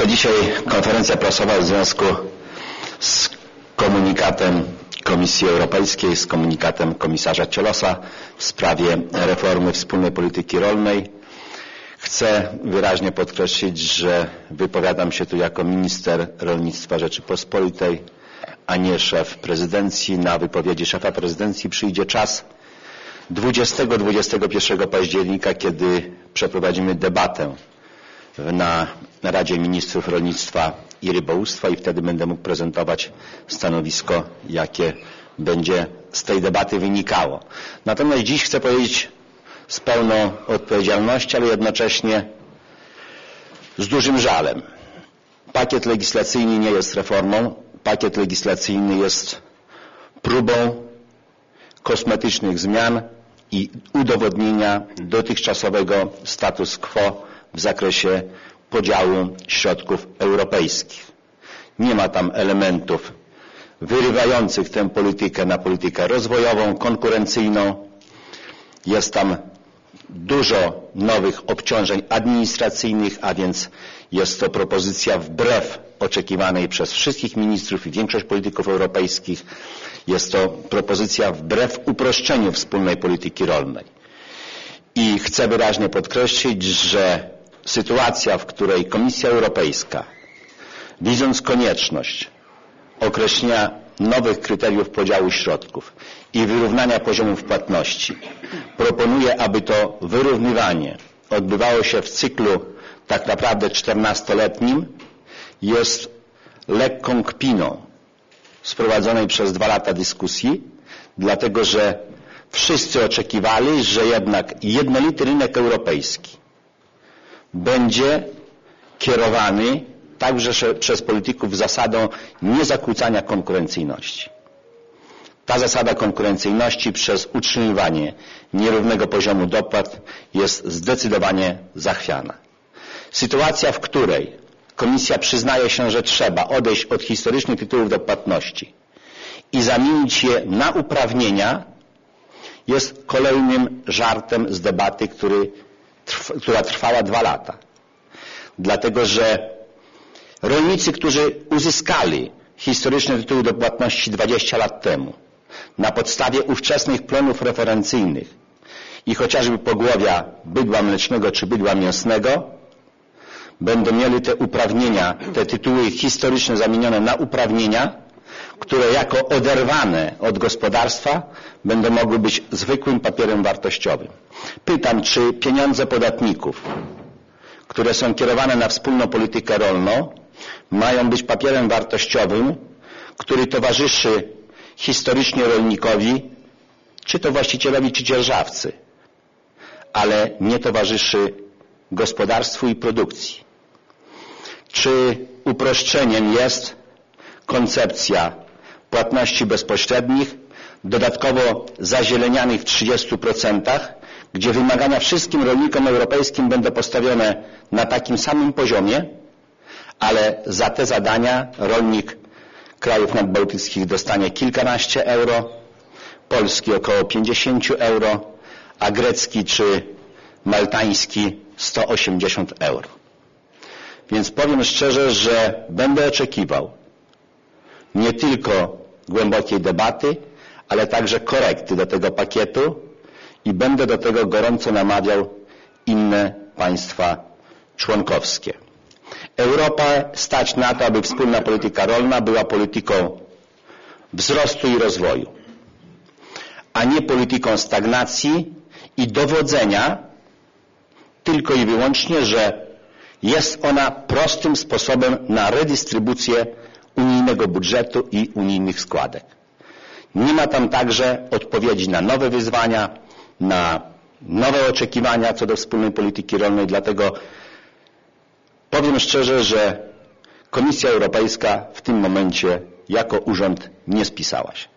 To dzisiaj konferencja prasowa w związku z komunikatem Komisji Europejskiej, z komunikatem komisarza Cielosa w sprawie reformy wspólnej polityki rolnej. Chcę wyraźnie podkreślić, że wypowiadam się tu jako minister rolnictwa Rzeczypospolitej, a nie szef prezydencji. Na wypowiedzi szefa prezydencji przyjdzie czas 20-21 października, kiedy przeprowadzimy debatę na Radzie Ministrów Rolnictwa i Rybołówstwa i wtedy będę mógł prezentować stanowisko, jakie będzie z tej debaty wynikało. Natomiast dziś chcę powiedzieć z pełną odpowiedzialnością, ale jednocześnie z dużym żalem. Pakiet legislacyjny nie jest reformą, pakiet legislacyjny jest próbą kosmetycznych zmian i udowodnienia dotychczasowego status quo w zakresie podziału środków europejskich. Nie ma tam elementów wyrywających tę politykę na politykę rozwojową, konkurencyjną. Jest tam dużo nowych obciążeń administracyjnych, a więc jest to propozycja wbrew oczekiwanej przez wszystkich ministrów i większość polityków europejskich. Jest to propozycja wbrew uproszczeniu wspólnej polityki rolnej. I chcę wyraźnie podkreślić, że sytuacja, w której Komisja Europejska, widząc konieczność określenia nowych kryteriów podziału środków i wyrównania poziomów płatności, proponuje, aby to wyrównywanie odbywało się w cyklu tak naprawdę 14-letnim, jest lekką kpiną sprowadzonej przez dwa lata dyskusji, dlatego że wszyscy oczekiwali, że jednak jednolity rynek europejski będzie kierowany także przez polityków zasadą niezakłócania konkurencyjności. Ta zasada konkurencyjności przez utrzymywanie nierównego poziomu dopłat jest zdecydowanie zachwiana. Sytuacja, w której Komisja przyznaje się, że trzeba odejść od historycznych tytułów do płatności i zamienić je na uprawnienia, jest kolejnym żartem z debaty, który która trwała dwa lata. Dlatego, że rolnicy, którzy uzyskali historyczne tytuły do płatności 20 lat temu na podstawie ówczesnych plonów referencyjnych i chociażby pogłowia bydła mlecznego czy bydła mięsnego, będą mieli te uprawnienia, te tytuły historyczne zamienione na uprawnienia, które jako oderwane od gospodarstwa będą mogły być zwykłym papierem wartościowym. Pytam, czy pieniądze podatników, które są kierowane na wspólną politykę rolną, mają być papierem wartościowym, który towarzyszy historycznie rolnikowi, czy to właścicielowi, czy dzierżawcy, ale nie towarzyszy gospodarstwu i produkcji. Czy uproszczeniem jest koncepcja płatności bezpośrednich, dodatkowo zazielenianych w 30%, gdzie wymagania wszystkim rolnikom europejskim będą postawione na takim samym poziomie, ale za te zadania rolnik krajów nadbałtyckich dostanie kilkanaście euro, polski około 50 euro, a grecki czy maltański 180 euro. Więc powiem szczerze, że będę oczekiwał nie tylko głębokiej debaty, ale także korekty do tego pakietu i będę do tego gorąco namawiał inne państwa członkowskie. Europę stać na to, aby wspólna polityka rolna była polityką wzrostu i rozwoju, a nie polityką stagnacji i dowodzenia tylko i wyłącznie, że jest ona prostym sposobem na redystrybucję unijnego budżetu i unijnych składek. Nie ma tam także odpowiedzi na nowe wyzwania, na nowe oczekiwania co do wspólnej polityki rolnej, dlatego powiem szczerze, że Komisja Europejska w tym momencie jako urząd nie spisała się.